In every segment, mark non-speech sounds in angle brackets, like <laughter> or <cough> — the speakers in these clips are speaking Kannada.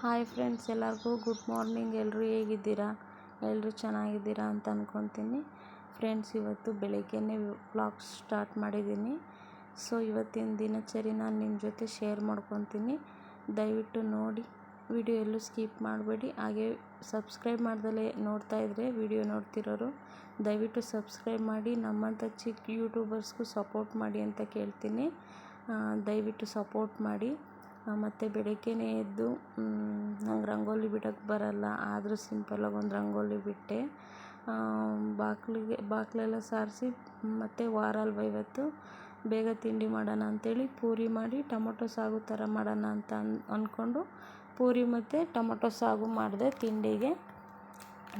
ಹಾಯ್ ಫ್ರೆಂಡ್ಸ್ ಎಲ್ಲರಿಗೂ ಗುಡ್ ಮಾರ್ನಿಂಗ್ ಎಲ್ಲರೂ ಹೇಗಿದ್ದೀರಾ? ಎಲ್ಲರೂ ಚೆನ್ನಾಗಿದ್ದೀರಾ ಅಂತ ಅಂದ್ಕೊತೀನಿ ಫ್ರೆಂಡ್ಸ್ ಇವತ್ತು ಬೆಳಗ್ಗೆನೇ ವ್ಲಾಗ್ ಸ್ಟಾರ್ಟ್ ಮಾಡಿದ್ದೀನಿ. ಸೊ ಇವತ್ತಿನ ದಿನಚರಿ ನಾನು ನಿಮ್ಮ ಜೊತೆ ಶೇರ್ ಮಾಡ್ಕೊತೀನಿ. ದಯವಿಟ್ಟು ನೋಡಿ ವಿಡಿಯೋ ಎಲ್ಲೂ ಸ್ಕಿಪ್ ಮಾಡಬೇಡಿ. ಹಾಗೆ ಸಬ್ಸ್ಕ್ರೈಬ್ ಮಾಡ್ದಲೇ ನೋಡ್ತಾ ಇದ್ದರೆ ವಿಡಿಯೋ ನೋಡ್ತಿರೋರು, ದಯವಿಟ್ಟು ಸಬ್ಸ್ಕ್ರೈಬ್ ಮಾಡಿ, ನಮ್ಮಂಥ ಚಿಕ್ಕ ಯೂಟ್ಯೂಬರ್ಸ್ಗೂ ಸಪೋರ್ಟ್ ಮಾಡಿ ಅಂತ ಕೇಳ್ತೀನಿ. ದಯವಿಟ್ಟು ಸಪೋರ್ಟ್ ಮಾಡಿ. ಮತ್ತು ಬೆಳಗ್ಗೆನೇ ಎದ್ದು ನಂಗೆ ರಂಗೋಲಿ ಬಿಡಕ್ಕೆ ಬರಲ್ಲ. ಆದರೂ ಸಿಂಪಲ್ಲಾಗಿ ಒಂದು ರಂಗೋಲಿ ಬಿಟ್ಟೆ. ಬಾಗಿಲಿಗೆ ಬಾಗಿಲೆಲ್ಲ ಸಾರಿಸಿ, ಮತ್ತು ವಾರ ಅಲ್ವಾ ಇವತ್ತು? ಬೇಗ ತಿಂಡಿ ಮಾಡೋಣ ಅಂಥೇಳಿ ಪೂರಿ ಮಾಡಿ, ಟೊಮೊಟೊ ಸಾಗು ಥರ ಮಾಡೋಣ ಅಂತ ಅಂದ್ಕೊಂಡು ಪೂರಿ ಮತ್ತು ಟೊಮೊಟೊ ಸಾಗು ಮಾಡಿದೆ ತಿಂಡಿಗೆ.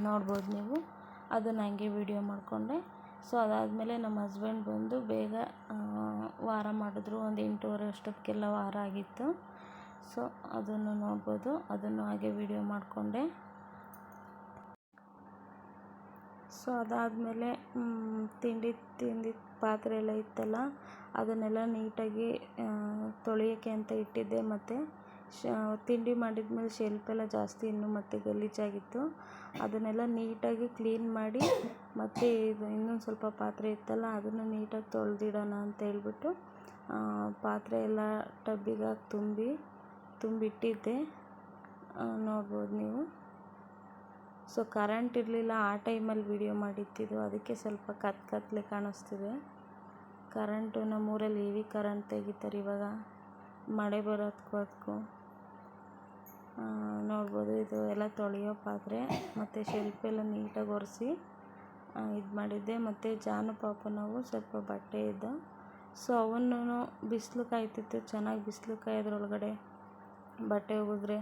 ನೋಡ್ಬೋದು ನೀವು. ಅದನ್ನು ಹಂಗೆ ವೀಡಿಯೋ ಮಾಡಿಕೊಂಡೆ. ಸೊ ಅದಾದಮೇಲೆ ನಮ್ಮ ಹಸ್ಬೆಂಡ್ ಬಂದು ಬೇಗ ವಾರ ಮಾಡಿದ್ರು. ಒಂದು ಎಂಟೂವರೆ ಅಷ್ಟೊತ್ತಿಗೆಲ್ಲ ವಾರ ಆಗಿತ್ತು. ಸೊ, ಅದನ್ನು ನೋಡ್ಬೋದು. ಅದನ್ನು ಹಾಗೆ ವಿಡಿಯೋ ಮಾಡಿಕೊಂಡೆ. ಸೊ, ಅದಾದಮೇಲೆ ತಿಂಡಿ ತಿಂದಿ ಪಾತ್ರೆ ಎಲ್ಲ ಇತ್ತಲ್ಲ, ಅದನ್ನೆಲ್ಲ ನೀಟಾಗಿ ತೊಳೆಯೋಕ್ಕೆ ಅಂತ ಇಟ್ಟಿದ್ದೆ. ಮತ್ತು, ಶ, ತಿಂಡಿ ಮಾಡಿದ್ಮೇಲೆ ಶೆಲ್ಫೆಲ್ಲ ಜಾಸ್ತಿ ಇನ್ನೂ ಮತ್ತು ಗಲೀಜಾಗಿತ್ತು. ಅದನ್ನೆಲ್ಲ ನೀಟಾಗಿ ಕ್ಲೀನ್ ಮಾಡಿ, ಮತ್ತು ಇದು ಇನ್ನೊಂದು ಸ್ವಲ್ಪ ಪಾತ್ರೆ ಇತ್ತಲ್ಲ, ಅದನ್ನು ನೀಟಾಗಿ ತೊಳೆದಿಡೋಣ ಅಂತ ಹೇಳ್ಬಿಟ್ಟು ಪಾತ್ರೆ ಎಲ್ಲ ಟಬ್ಬಿಗಾಗಿ ತುಂಬಿ ತುಂಬಿಟ್ಟಿದ್ದೆ. ನೋಡ್ಬೋದು ನೀವು. ಸೊ ಕರೆಂಟ್ ಇರಲಿಲ್ಲ. ಆ ಟೈಮಲ್ಲಿ ವಿಡಿಯೋ ಮಾಡಿದ್ದಿದ್ದು ಅದಕ್ಕೆ ಸ್ವಲ್ಪ ಕತ್ ಕತ್ಲೆ ಕಾಣಿಸ್ತಿದೆ. ಕರೆಂಟು ನಮ್ಮೂರಲ್ಲಿ ಹೆವಿ ಕರೆಂಟ್ ತೆಗಿತಾರೆ ಇವಾಗ. ಮಳೆ ಬರೋದಕ್ಕೂ ನೋಡ್ಬೋದು. ಇದು ಎಲ್ಲ ತೊಳೆಯೋ ಪಾತ್ರೆ. ಮತ್ತು ಶೆಲ್ಫೆಲ್ಲ ನೀಟಾಗಿ ಒರೆಸಿ ಇದು ಮಾಡಿದ್ದೆ. ಮತ್ತು ಜಾನು ಪಾಪನವು ಸ್ವಲ್ಪ ಬಟ್ಟೆ ಇದ್ದು ಸೊ ಅವನ್ನೂ ಬಿಸಿಲು ಕಾಯ್ತಿತ್ತು ಚೆನ್ನಾಗಿ ಬಿಸಿಲು ಕಾಯೋದ್ರೊಳಗಡೆ ಬಟ್ಟೆ ಒಗೆದ್ರೆ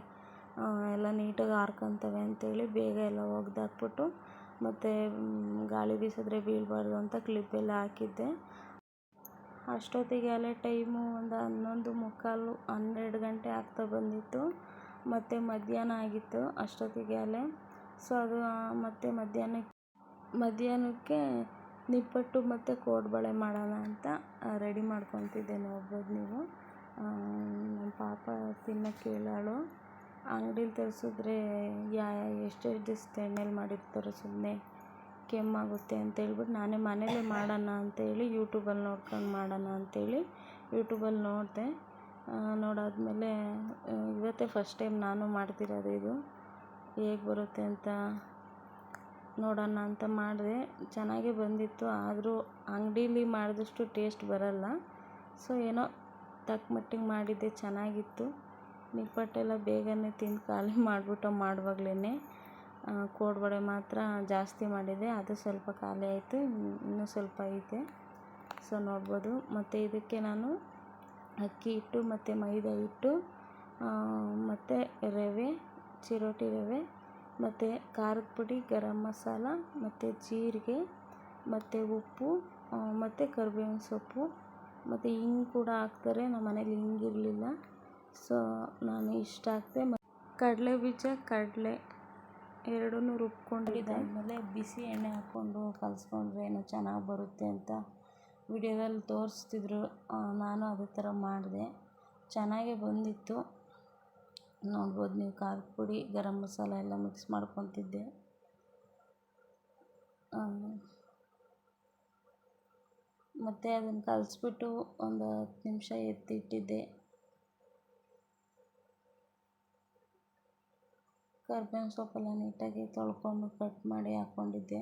ಎಲ್ಲ ನೀಟಾಗಿ ಆರ್ಕೊತವೆ ಅಂತೇಳಿ ಬೇಗ ಎಲ್ಲ ಒಗ್ದಾಕ್ಬಿಟ್ಟು ಮತ್ತು ಗಾಳಿ ಬೀಸಿದ್ರೆ ಬೀಳಬಾರ್ದು ಅಂತ ಕ್ಲಿಪ್ಪೆಲ್ಲ ಹಾಕಿದ್ದೆ. ಅಷ್ಟೊತ್ತಿಗೆ ಅಲ್ಲೇ ಟೈಮು ಒಂದು ಹನ್ನೊಂದು ಮುಕ್ಕಾಲು ಹನ್ನೆರಡು ಗಂಟೆ ಆಗ್ತಾ ಬಂದಿತ್ತು. ಮತ್ತು ಮಧ್ಯಾಹ್ನ ಆಗಿತ್ತು ಅಷ್ಟೊತ್ತಿಗೆ ಅಲ್ಲೇ. ಸೊ ಅದು ಮತ್ತು ಮಧ್ಯಾಹ್ನಕ್ಕೆ ಮಧ್ಯಾಹ್ನಕ್ಕೆ ನಿಪ್ಪಟ್ಟು ಮತ್ತು ಕೋಡುಬಳೆ ಮಾಡೋಣ ಅಂತ ರೆಡಿ ಮಾಡ್ಕೊತಿದ್ದೆ ನೋಡ್ಬೋದು ನೀವು. ನಮ್ಮ ಪಾಪ ತಿನ್ನೋಕ್ಕೆ ಕೇಳೋಳು. ಅಂಗಡೀಲಿ ತರಿಸಿದ್ರೆ ಯಾ ಎಷ್ಟೆಷ್ಟು ದಿವ್ಸದ ಎಣ್ಣೆಲಿ ಮಾಡಿರ್ತಾರೆ ಸುಮ್ಮನೆ ಕೆಮ್ಮಾಗುತ್ತೆ ಅಂತ ಹೇಳ್ಬಿಟ್ಟು ನಾನೇ ಮನೇಲೇ ಮಾಡೋಣ ಅಂತೇಳಿ ಯೂಟ್ಯೂಬಲ್ಲಿ ನೋಡ್ಕೊಂಡು ಮಾಡೋಣ ಅಂತೇಳಿ ಯೂಟೂಬಲ್ಲಿ ನೋಡಿದೆ. ನೋಡಾದಮೇಲೆ ಇವತ್ತೇ ಫಸ್ಟ್ ಟೈಮ್ ನಾನು ಮಾಡ್ತಿರೋದು ಇದು. ಹೇಗೆ ಬರುತ್ತೆ ಅಂತ ನೋಡೋಣ ಅಂತ ಮಾಡಿದೆ. ಚೆನ್ನಾಗೇ ಬಂದಿತ್ತು, ಆದರೂ ಅಂಗಡೀಲಿ ಮಾಡಿದಷ್ಟು ಟೇಸ್ಟ್ ಬರಲ್ಲ. ಸೊ ಏನೋ ತಕ್ಕ ಮಟ್ಟಿಗೆ ಮಾಡಿದ್ದೆ, ಚೆನ್ನಾಗಿತ್ತು. ನಿಪ್ಪಟ್ಟೆಲ್ಲ ಬೇಗನೆ ತಿಂದು ಖಾಲಿ <laughs> ಮಾಡಿಬಿಟ್ಟು ಮಾಡುವಾಗ್ಲೇ ಕೋಡುಬಳೆ ಮಾತ್ರ ಜಾಸ್ತಿ ಮಾಡಿದೆ. ಅದು ಸ್ವಲ್ಪ ಖಾಲಿ ಆಯಿತು, ಇನ್ನೂ ಸ್ವಲ್ಪ ಐತೆ ಸೊ, ನೋಡ್ಬೋದು. ಮತ್ತು ಇದಕ್ಕೆ ನಾನು ಅಕ್ಕಿ ಹಿಟ್ಟು, ಮತ್ತು ಮೈದಾ ಹಿಟ್ಟು ಮತ್ತು ರವೆ, ಚಿರೋಟಿ ರವೆ, ಮತ್ತು ಖಾರದ ಪುಡಿ, ಗರಂ ಮಸಾಲ, ಮತ್ತು ಜೀರಿಗೆ, ಮತ್ತು ಉಪ್ಪು ಮತ್ತು ಕರಿಬೇವಿನ ಸೊಪ್ಪು. ಮತ್ತು ಹಿಂಗ್ ಕೂಡ ಹಾಕ್ತಾರೆ, ನಮ್ಮ ಮನೇಲಿ ಹಿಂಗಿರಲಿಲ್ಲ ಸೊ ನಾನು ಇಷ್ಟ ಹಾಕಿದೆ ಕಡಲೆ ಬೀಜ, ಕಡಲೆ ಎರಡೂ ರುಬ್ಕೊಂಡಿದ್ದಾದಮೇಲೆ ಬಿಸಿ ಎಣ್ಣೆ ಹಾಕ್ಕೊಂಡು ಕಲಸ್ಕೊಂಡ್ರೆ ಏನೋ ಚೆನ್ನಾಗಿ ಬರುತ್ತೆ ಅಂತ ವಿಡಿಯೋದಲ್ಲಿ ತೋರಿಸ್ತಿದ್ರು. ನಾನು ಅದೇ ಥರ ಮಾಡಿದೆ. ಚೆನ್ನಾಗೇ ಬಂದಿತ್ತು. ನೋಡ್ಬೋದು ನೀವು ಖಾರದ ಪುಡಿ, ಗರಂ ಮಸಾಲ ಎಲ್ಲ ಮಿಕ್ಸ್ ಮಾಡ್ಕೊತಿದ್ದೆ. ಮತ್ತು ಅದನ್ನು ಕಲಿಸ್ಬಿಟ್ಟು ಒಂದು ಹತ್ತು ನಿಮಿಷ ಎತ್ತಿಟ್ಟಿದ್ದೆ. ಕರ್ಬೇವಿನ ಸೊಪ್ಪೆಲ್ಲ ನೀಟಾಗಿ ತೊಳ್ಕೊಂಡು ಕಟ್ ಮಾಡಿ ಹಾಕ್ಕೊಂಡಿದ್ದೆ.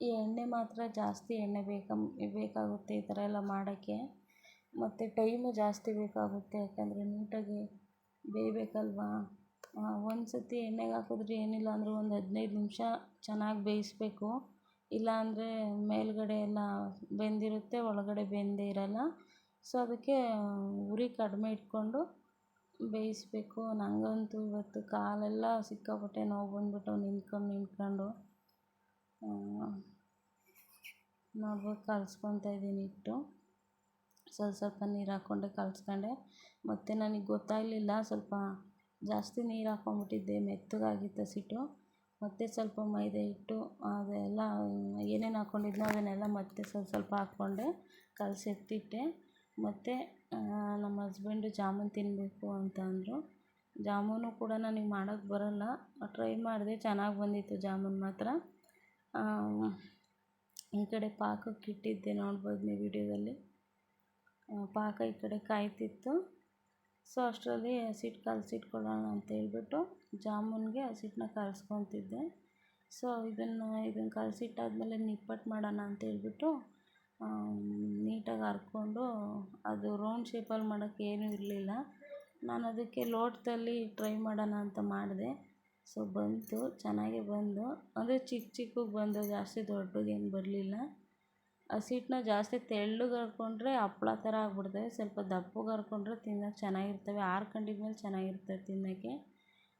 ಈ ಎಣ್ಣೆ ಮಾತ್ರ ಜಾಸ್ತಿ ಎಣ್ಣೆ ಬೇಕ ಬೇಕಾಗುತ್ತೆ ಈ ಥರ ಎಲ್ಲ ಮಾಡೋಕ್ಕೆ. ಮತ್ತು ಟೈಮು ಜಾಸ್ತಿ ಬೇಕಾಗುತ್ತೆ, ಯಾಕಂದರೆ ನೀಟಾಗಿ ಬೇಯಬೇಕಲ್ವಾ? ಒಂದು ಸತಿ ಎಣ್ಣೆಗೆ ಹಾಕಿದ್ರೆ ಏನಿಲ್ಲ ಅಂದರೂ ಒಂದು ಹದಿನೈದು ನಿಮಿಷ ಚೆನ್ನಾಗಿ ಬೇಯಿಸಬೇಕು. ಇಲ್ಲಾಂದರೆ ಮೇಲುಗಡೆ ಎಲ್ಲ ಬೆಂದಿರುತ್ತೆ, ಒಳಗಡೆ ಬೆಂದೇ ಇರೋಲ್ಲ. ಸೊ ಅದಕ್ಕೆ ಉರಿ ಕಡಿಮೆ ಇಟ್ಕೊಂಡು ಬೇಯಿಸಬೇಕು. ನನಗಂತೂ ಇವತ್ತು ಕಾಲೆಲ್ಲ ಸಿಕ್ಕಾಪಟ್ಟೆ ನೋವು ಬಂದ್ಬಿಟ್ಟು ನಿಂತ್ಕೊಂಡು ನಿಂತ್ಕೊಂಡು ನೋಡ್ಬೋದು ಕಲ್ಸ್ಕೊತಾ ಇದ್ದೀನಿ ಇಟ್ಟು ಸ್ವಲ್ಪ ಸ್ವಲ್ಪ ನೀರು ಹಾಕ್ಕೊಂಡೆ, ಕಲ್ಸ್ಕೊಂಡೆ. ಮತ್ತು ನನಗೆ ಗೊತ್ತಾಗಲಿಲ್ಲ, ಸ್ವಲ್ಪ ಜಾಸ್ತಿ ನೀರು ಹಾಕ್ಕೊಂಬಿಟ್ಟಿದ್ದೆ ಮೆತ್ತಗಾಗಿತ್ತು ಹಸಿಟ್ಟು. ಮತ್ತು ಸ್ವಲ್ಪ ಮೈದಾ ಹಿಟ್ಟು, ಅದೆಲ್ಲ, ಏನೇನು ಹಾಕ್ಕೊಂಡಿದ್ನೋ ಅದನ್ನೆಲ್ಲ ಮತ್ತೆ ಸ್ವಲ್ಪ ಸ್ವಲ್ಪ ಹಾಕ್ಕೊಂಡೆ ಕಲಸಿ ಎತ್ತಿಟ್ಟೆ. ಮತ್ತು ನಮ್ಮ ಹಸ್ಬೆಂಡು ಜಾಮೂನ್ ತಿನ್ನಬೇಕು ಅಂತ ಅಂದರು. ಜಾಮೂನು ಕೂಡ ನನಗೆ ಮಾಡೋಕ್ಕೆ ಬರೋಲ್ಲ. ಟ್ರೈ ಮಾಡಿದೆ, ಚೆನ್ನಾಗಿ ಬಂದಿತ್ತು ಜಾಮೂನ್ ಮಾತ್ರ. ಈ ಕಡೆ ಪಾಕಕ್ಕೆ ಇಟ್ಟಿದ್ದೆ ನೋಡ್ಬೋದು ನೀವು ವಿಡಿಯೋದಲ್ಲಿ ಪಾಕ ಈ ಕಡೆ ಕಾಯ್ತಿತ್ತು. ಸೊ ಅಷ್ಟರಲ್ಲಿ ಹಸಿಟ್ಟು ಕಲಸಿಟ್ಕೊಳ್ಳೋಣ ಅಂತ ಹೇಳ್ಬಿಟ್ಟು ಜಾಮೂನ್ಗೆ ಹಸಿಟ್ಟನ್ನ ಕಲಸ್ಕೊತಿದ್ದೆ ಸೊ ಇದನ್ನು ಇದನ್ನು ಕಲಸಿಟ್ಟಾದ್ಮೇಲೆ ನಿಪ್ಪಟ್ಟು ಮಾಡೋಣ ಅಂತ ಹೇಳ್ಬಿಟ್ಟು ನೀಟಾಗಿ ಹರ್ಕೊಂಡು ಅದು ರೌಂಡ್ ಶೇಪಲ್ಲಿ ಮಾಡೋಕ್ಕೆ ಏನೂ ಇರಲಿಲ್ಲ. ನಾನು ಅದಕ್ಕೆ ಲೋಟದಲ್ಲಿ ಟ್ರೈ ಮಾಡೋಣ ಅಂತ ಮಾಡಿದೆ. ಸೊ ಬಂತು, ಚೆನ್ನಾಗೇ ಬಂದು, ಅಂದರೆ ಚಿಕ್ಕ ಚಿಕ್ಕಗೆ ಬಂದು ಜಾಸ್ತಿ ದೊಡ್ಡಗೇನು ಬರಲಿಲ್ಲ. ಹಸಿಟ್ಟನ್ನ ಜಾಸ್ತಿ ತೆಳ್ಳಗೆ ಹರ್ಕೊಂಡ್ರೆ ಹಪ್ಳ ಥರ ಆಗ್ಬಿಡ್ತವೆ ಸ್ವಲ್ಪ ದಪ್ಪಗೆ ಹರ್ಕೊಂಡ್ರೆ ತಿನ್ನೋಕೆ ಚೆನ್ನಾಗಿರ್ತವೆ. ಆರ್ಕೊಂಡಿದ್ಮೇಲೆ ಚೆನ್ನಾಗಿರ್ತವೆ ತಿನ್ನೋಕ್ಕೆ.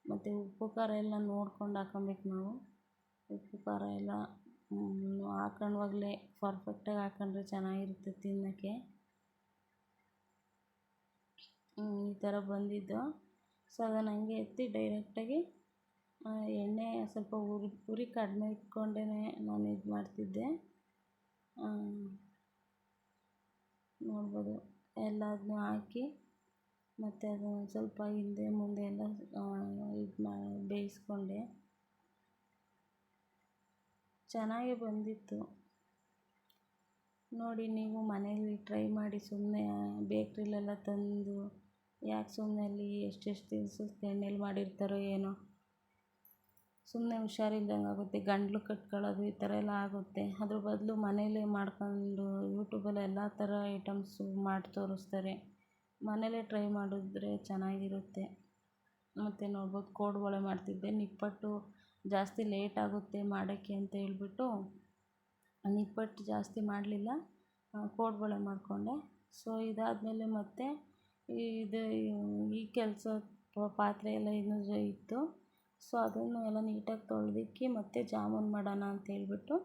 ಮತ್ತು ಉಪ್ಪು, ಖಾರ ಎಲ್ಲ ನೋಡ್ಕೊಂಡು ಹಾಕೊಬೇಕು ನಾವು. ಉಪ್ಪು, ಖಾರ ಎಲ್ಲ ಹಾಕೊಂಡ್ವಾಗಲೇ ಪರ್ಫೆಕ್ಟಾಗಿ ಹಾಕೊಂಡ್ರೆ ಚೆನ್ನಾಗಿರುತ್ತೆ ತಿನ್ನೋಕ್ಕೆ. ಈ ಥರ ಬಂದಿದ್ದು. ಸೊ ಅದನ್ನು ಹಂಗೆ ಎತ್ತಿ ಡೈರೆಕ್ಟಾಗಿ ಎಣ್ಣೆ ಸ್ವಲ್ಪ ಉರಿ ಉರಿ ಕಡಿಮೆ ಇಟ್ಕೊಂಡೇ ನಾನು ಇದು ಮಾಡ್ತಿದ್ದೆ ನೋಡ್ಬೋದು. ಎಲ್ಲದನ್ನೂ ಹಾಕಿ ಮತ್ತು ಅದು ಸ್ವಲ್ಪ ಹಿಂದೆ ಮುಂದೆ ಎಲ್ಲ ಇದು ಮಾ, ಬೇಯಿಸ್ಕೊಂಡೆ. ಚೆನ್ನಾಗೇ ಬಂದಿತ್ತು. ನೋಡಿ, ನೀವು ಮನೇಲಿ ಟ್ರೈ ಮಾಡಿ ಸುಮ್ಮನೆ ಬೇಕ್ರಿಲೆಲ್ಲ ತಂದು ಯಾಕೆ ಸುಮ್ಮನೆ ಅಲ್ಲಿ ಎಷ್ಟೆಷ್ಟು ದಿವ್ಸದ ಎಣ್ಣೆಲಿ ಮಾಡಿರ್ತಾರೋ ಏನೋ. ಸುಮ್ಮನೆ ಹುಷಾರಿಲ್ದಂಗೆ ಆಗುತ್ತೆ, ಗಂಟಲು ಕಟ್ಕೊಳ್ಳೋದು ಈ ಥರ ಎಲ್ಲ ಆಗುತ್ತೆ. ಅದ್ರ ಬದಲು ಮನೆಯಲ್ಲೇ ಮಾಡ್ಕೊಂಡು ಯೂಟ್ಯೂಬಲ್ಲಿ ಎಲ್ಲ ಥರ ಐಟಮ್ಸು ಮಾಡಿ ತೋರಿಸ್ತಾರೆ. ಮನೆಯಲ್ಲೇ ಟ್ರೈ ಮಾಡಿದ್ರೆ ಚೆನ್ನಾಗಿರುತ್ತೆ. ಮತ್ತು ನೋಡ್ಬೋದು ಕೋಡುಬಳೆ ಮಾಡ್ತಿದ್ದೆ. ನಿಪ್ಪಟ್ಟು ಜಾಸ್ತಿ ಲೇಟ್ ಆಗುತ್ತೆ ಮಾಡೋಕ್ಕೆ ಅಂತ ಹೇಳ್ಬಿಟ್ಟು ನಿಪ್ಪಟ್ಟು ಜಾಸ್ತಿ ಮಾಡಲಿಲ್ಲ. ಕೋಡುಬಳೆ ಮಾಡಿಕೊಂಡೆ. ಸೊ, ಇದಾದಮೇಲೆ ಮತ್ತೆ ಇದು ಈ ಕೆಲಸ ಪಾತ್ರೆ ಎಲ್ಲ ಇನ್ನೂ ಇತ್ತು. ಸೊ ಅದನ್ನು ಎಲ್ಲ ನೀಟಾಗಿ ತೊಳೆದಿಕ್ಕಿ ಮತ್ತೆ ಜಾಮೂನ್ ಮಾಡೋಣ ಅಂತ ಹೇಳ್ಬಿಟ್ಟು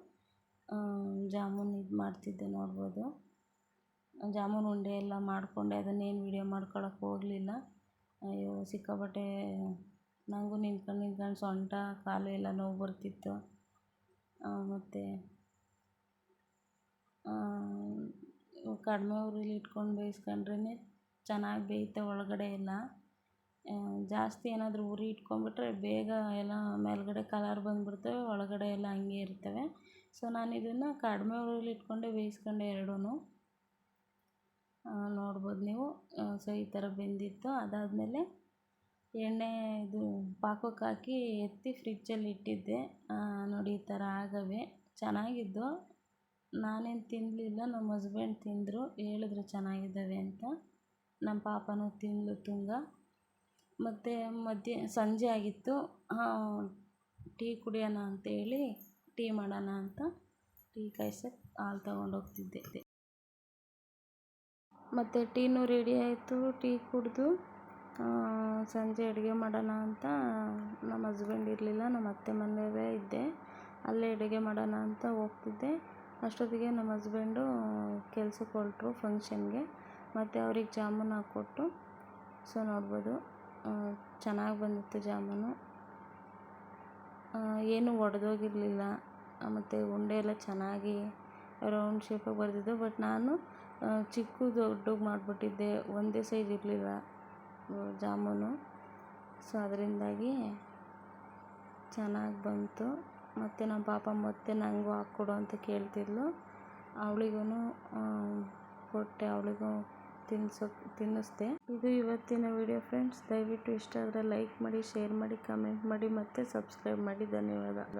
ಜಾಮೂನ್ ಇದು ಮಾಡ್ತಿದ್ದೆ ನೋಡ್ಬೋದು. ಜಾಮೂನ್ ಉಂಡೆ ಎಲ್ಲ ಮಾಡಿಕೊಂಡೆ, ಅದನ್ನೇನು ವೀಡಿಯೋ ಮಾಡ್ಕೊಳಕ್ಕೆ ಹೋಗಲಿಲ್ಲ. ಅಯ್ಯೋ, ಸಿಕ್ಕಾಪಟ್ಟೆ ನನಗೂ ನಿಂತ್ಕೊಂಡು ನಿಂತ್ಕೊಂಡು ಸೊಂಟ, ಕಾಲು ಎಲ್ಲ ನೋವು ಬರ್ತಿತ್ತು. ಮತ್ತು ಕಡಿಮೆ ಉರಿಲಿ ಇಟ್ಕೊಂಡು ಬೇಯಿಸ್ಕೊಂಡ್ರೆ ಚೆನ್ನಾಗಿ ಬೇಯುತ್ತೆ ಒಳಗಡೆ ಎಲ್ಲ. ಜಾಸ್ತಿ ಏನಾದರೂ ಉರಿ ಇಟ್ಕೊಂಡ್ಬಿಟ್ರೆ ಬೇಗ ಎಲ್ಲ ಮೇಲ್ಗಡೆ ಕಲರ್ ಬಂದುಬಿಡ್ತವೆ, ಒಳಗಡೆ ಎಲ್ಲ ಹಂಗೆ ಇರ್ತವೆ. ಸೊ ನಾನು ಇದನ್ನು ಕಡಿಮೆ ಉರಿಲಿ ಇಟ್ಕೊಂಡೆ ಬೇಯಿಸ್ಕೊಂಡೆ ಎರಡೂ ನೋಡ್ಬೋದು ನೀವು. ಸೊ ಈ ಥರ ಬೆಂದಿತ್ತು. ಅದಾದಮೇಲೆ ಎಣ್ಣೆ ಇದು ಪಾಕಕ್ಕೆ ಹಾಕಿ ಎತ್ತಿ ಫ್ರಿಜ್ಜಲ್ಲಿ ಇಟ್ಟಿದ್ದೆ. ನೋಡಿ, ಈ ಥರ ಆಗವೆ. ಚೆನ್ನಾಗಿದ್ದು. ನಾನೇನು ತಿನ್ನಲಿಲ್ಲ ನಮ್ಮ ಹಸ್ಬೆಂಡ್ ತಿಂದರು. ಹೇಳಿದ್ರು ಚೆನ್ನಾಗಿದ್ದಾವೆ ಅಂತ. ನಮ್ಮ ಪಾಪನೂ ತಿಂದಳು ತುಂಗ. ಮತ್ತು ಮಧ್ಯ, ಸಂಜೆ ಆಗಿತ್ತು. ಟೀ ಕುಡಿಯೋಣ ಅಂತೇಳಿ ಟೀ ಮಾಡೋಣ ಅಂತ ಟೀ ಕಾಯ್ಸಕ್ಕೆ ಹಾಲು ತೊಗೊಂಡೋಗ್ತಿದ್ದೆ ಮತ್ತು ಟೀನೂ ರೆಡಿ ಆಯಿತು. ಟೀ ಕುಡಿದು ಸಂಜೆ ಅಡುಗೆ ಮಾಡೋಣ ಅಂತ ನಮ್ಮ ಹಸ್ಬೆಂಡ್ ಇರಲಿಲ್ಲ, ನಮ್ಮ ಅತ್ತೆ ಮನೆಯವೇ ಇದ್ದೆ. ಅಲ್ಲೇ ಅಡುಗೆ ಮಾಡೋಣ ಅಂತ ಹೋಗ್ತಿದ್ದೆ. ಅಷ್ಟೊತ್ತಿಗೆ ನಮ್ಮ ಹಸ್ಬೆಂಡು ಕೆಲ್ಸಕ್ಕೆ ಹೊರಟ್ರು ಫಂಕ್ಷನ್ಗೆ. ಮತ್ತು ಅವ್ರಿಗೆ ಜಾಮೂನ್ ಹಾಕ್ಕೊಟ್ಟು, ಸೊ ನೋಡ್ಬೋದು. ಚೆನ್ನಾಗಿ ಬಂದಿತ್ತು ಜಾಮೂನು. ಏನು ಒಡೆದೋಗಿರ್ಲಿಲ್ಲ. ಮತ್ತು ಉಂಡೆ ಎಲ್ಲ ಚೆನ್ನಾಗಿ ರೌಂಡ್ ಶೇಪಾಗಿ ಬರೆದಿದ್ದು. ಬಟ್ ನಾನು ಚಿಕ್ಕ ದೊಡ್ಡಗೆ ಮಾಡಿಬಿಟ್ಟಿದ್ದೆ. ಒಂದೇ ಸೈಜ್ ಇರಲಿಲ್ಲ ಜಾಮೂನು. ಸೊ ಅದರಿಂದಾಗಿ ಚೆನ್ನಾಗಿ ಬಂತು. ಮತ್ತು ನಮ್ಮ ಪಾಪ ಮತ್ತೆ ನನಗೂ ಹಾಕ್ಕೊಡು ಅಂತ ಕೇಳ್ತಿದ್ಲು. ಅವಳಿಗೂ ಕೊಟ್ಟೆ. ಅವಳಿಗೂ ತಿನ್ಸೋಕೆ ತಿನ್ನಿಸ್ದೆ. ಇದು ಇವತ್ತಿನ ವಿಡಿಯೋ ಫ್ರೆಂಡ್ಸ್ ದಯವಿಟ್ಟು ಇಷ್ಟ ಆದರೆ ಲೈಕ್ ಮಾಡಿ ಶೇರ್ ಮಾಡಿ ಕಮೆಂಟ್ ಮಾಡಿ ಮತ್ತು ಸಬ್ಸ್ಕ್ರೈಬ್ ಮಾಡಿ. ಧನ್ಯವಾದ.